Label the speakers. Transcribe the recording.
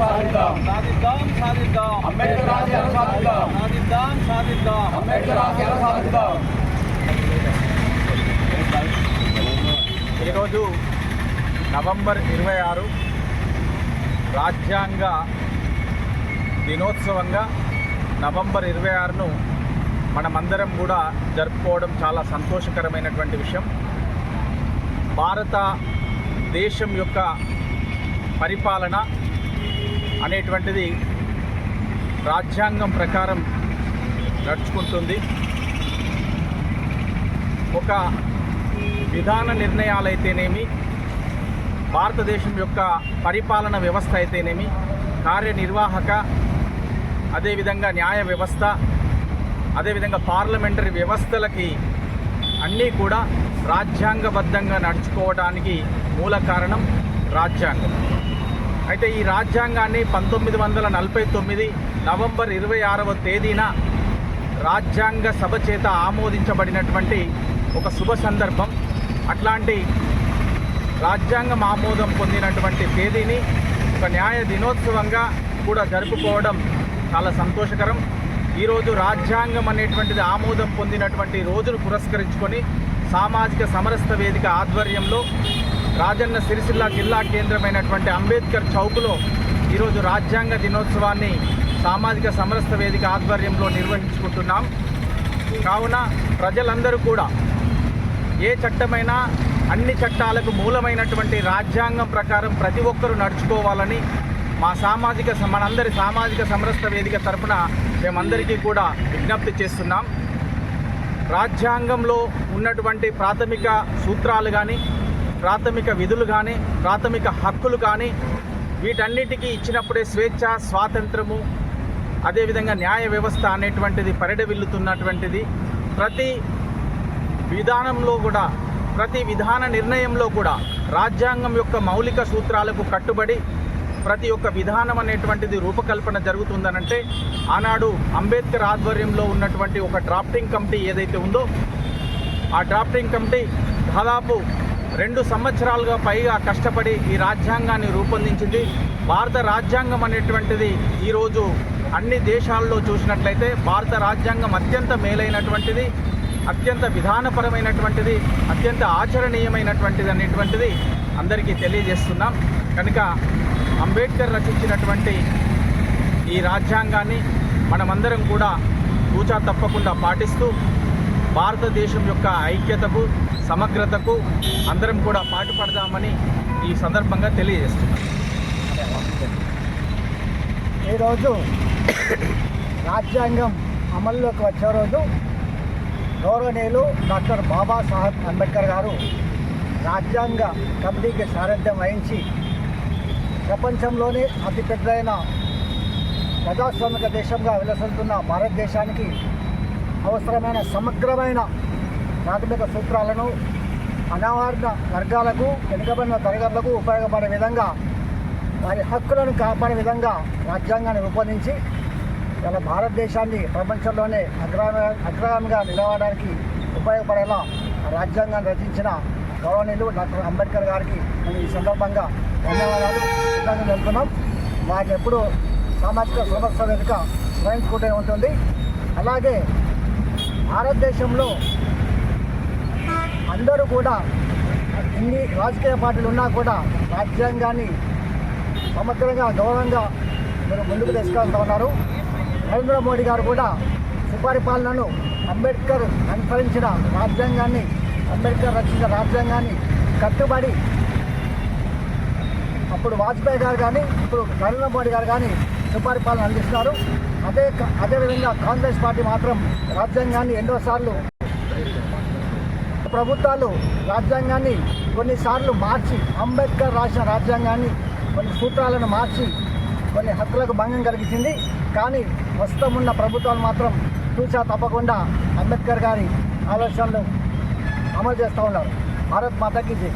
Speaker 1: సాధిద్దాం సాధిద్దాం
Speaker 2: అంబేద్కర్ ఆశయాలు సాధిద్దాం
Speaker 1: సాధిద్దాం సాధిద్దాం
Speaker 2: అంబేద్కర్ ఆశయాలు సాధిద్దాం
Speaker 1: ఈరోజు నవంబర్ ఇరవై ఆరు రాజ్యాంగ దినోత్సవంగా నవంబర్ ఇరవై ఆరును మనమందరం కూడా జరుపుకోవడం చాలా సంతోషకరమైనటువంటి విషయం. భారత దేశం యొక్క పరిపాలన అనేటువంటిది రాజ్యాంగం ప్రకారం నడుచుకుంటుంది. ఒక విధాన నిర్ణయాలైతేనేమి భారతదేశం యొక్క పరిపాలన వ్యవస్థ అయితేనేమి కార్యనిర్వాహక అదేవిధంగా న్యాయ వ్యవస్థ అదేవిధంగా పార్లమెంటరీ వ్యవస్థలకి అన్నీ కూడా రాజ్యాంగబద్ధంగా నడుచుకోవడానికి మూల కారణం రాజ్యాంగం. అయితే ఈ రాజ్యాంగాన్ని పంతొమ్మిది వందల నలభై తొమ్మిది నవంబర్ ఇరవై ఆరవ తేదీన రాజ్యాంగ సభ చేత ఆమోదించబడినటువంటి ఒక శుభ సందర్భం. అట్లాంటి రాజ్యాంగం ఆమోదం పొందినటువంటి తేదీని ఒక న్యాయ దినోత్సవంగా కూడా జరుపుకోవడం చాలా సంతోషకరం. ఈరోజు రాజ్యాంగం అనేటువంటిది ఆమోదం పొందినటువంటి రోజును పురస్కరించుకొని సామాజిక సమరస్త వేదిక ఆధ్వర్యంలో రాజన్న సిరిసిల్ల జిల్లా కేంద్రమైనటువంటి అంబేద్కర్ చౌక్లో ఈరోజు రాజ్యాంగ దినోత్సవాన్ని సామాజిక సమరస్త వేదిక ఆధ్వర్యంలో నిర్వహించుకుంటున్నాం. కావున ప్రజలందరూ కూడా ఏ చట్టమైనా అన్ని చట్టాలకు మూలమైనటువంటి రాజ్యాంగం ప్రకారం ప్రతి ఒక్కరూ నడుచుకోవాలని మా సామాజిక మనందరి సామాజిక సమరస్త వేదిక తరఫున మేమందరికీ కూడా విజ్ఞప్తి చేస్తున్నాం. రాజ్యాంగంలో ఉన్నటువంటి ప్రాథమిక సూత్రాలు కానీ ప్రాథమిక విధులు కానీ ప్రాథమిక హక్కులు కానీ వీటన్నిటికీ ఇచ్చినప్పుడే స్వేచ్ఛ స్వాతంత్రము అదేవిధంగా న్యాయ వ్యవస్థ అనేటువంటిది పరిడవిల్లుతున్నటువంటిది. ప్రతి విధానంలో కూడా ప్రతి విధాన నిర్ణయంలో కూడా రాజ్యాంగం యొక్క మౌలిక సూత్రాలకు కట్టుబడి ప్రతి ఒక్క విధానం అనేటువంటిది రూపకల్పన జరుగుతుందనంటే ఆనాడు అంబేద్కర్ ఆధ్వర్యంలో ఉన్నటువంటి ఒక డ్రాఫ్టింగ్ కమిటీ ఏదైతే ఉందో ఆ డ్రాఫ్టింగ్ కమిటీ దాదాపు రెండు సంవత్సరాలుగా పైగా కష్టపడి ఈ రాజ్యాంగాన్ని రూపొందించింది. భారత రాజ్యాంగం అనేటువంటిది ఈరోజు అన్ని దేశాల్లో చూసినట్లయితే భారత రాజ్యాంగం అత్యంత మేలైనటువంటిది అత్యంత విధానపరమైనటువంటిది అత్యంత ఆచరణీయమైనటువంటిది అనేటువంటిది అందరికీ తెలియజేస్తున్నాం. కనుక అంబేద్కర్ రచించినటువంటి ఈ రాజ్యాంగాన్ని మనమందరం కూడా కూచా తప్పకుండా పాటిస్తూ భారతదేశం యొక్క ఐక్యతకు సమగ్రతకు అందరం కూడా పాటుపడదామని ఈ సందర్భంగా తెలియజేస్తున్నాం
Speaker 3: ఈరోజు రాజ్యాంగం అమల్లోకి వచ్చే రోజు గౌరవనీయులు డాక్టర్ బాబాసాహెబ్ అంబేద్కర్ గారు రాజ్యాంగ కమిటీకి సారథ్యం వహించి ప్రపంచంలోనే అతిపెద్దైన ప్రజాస్వామిక దేశంగా విలసలుతున్న భారతదేశానికి అవసరమైన సమగ్రమైన ప్రాథమిక సూత్రాలను అనావారిన వర్గాలకు వెనుకబడిన తరగతులకు ఉపయోగపడే విధంగా వారి హక్కులను కాపాడే విధంగా రాజ్యాంగాన్ని రూపొందించి ఇలా భారతదేశాన్ని ప్రపంచంలోనే అగ్రగామి అగ్రగామిగా నిలవడానికి ఉపయోగపడేలా రాజ్యాంగాన్ని రచించిన గౌరవనీయులు డాక్టర్ అంబేద్కర్ గారికి నేను ఈ సందర్భంగా ధన్యవాదాలు కృతజ్ఞతలు తెలుపుతున్నాం వారికి ఎప్పుడు సామాజిక సమస్య వెనుక స్మరించుకుంటూ ఉంటుంది. అలాగే భారతదేశంలో అందరూ కూడా ఎన్ని రాజకీయ పార్టీలు ఉన్నా కూడా రాజ్యాంగాన్ని సమగ్రంగా గౌరవంగా మీరు ముందుకు తీసుకెళ్తా ఉన్నారు. నరేంద్ర మోడీ గారు కూడా సుపరిపాలనను అంబేద్కర్ అనుసరించిన రాజ్యాంగాన్ని అంబేద్కర్ రచించిన రాజ్యాంగాన్ని కట్టుబడి అప్పుడు వాజ్పేయి గారు కానీ ఇప్పుడు నరేంద్ర మోడీ గారు కానీ సుపరిపాలన అందిస్తున్నారు. అదే అదేవిధంగా కాంగ్రెస్ పార్టీ మాత్రం రాజ్యాంగాన్ని ఎన్నోసార్లు ప్రభుత్వాలు రాజ్యాంగాన్ని కొన్నిసార్లు మార్చి అంబేద్కర్ రాసిన రాజ్యాంగాన్ని కొన్ని సూత్రాలను మార్చి కొన్ని హక్కులకు భంగం కలిగించింది. కానీ ప్రస్తుతం ఉన్న ప్రభుత్వాలు మాత్రం చూసా తప్పకుండా అంబేద్కర్ గారి ఆలోచనలు అమలు చేస్తూ ఉన్నారు. భారత్ మాతకి జై.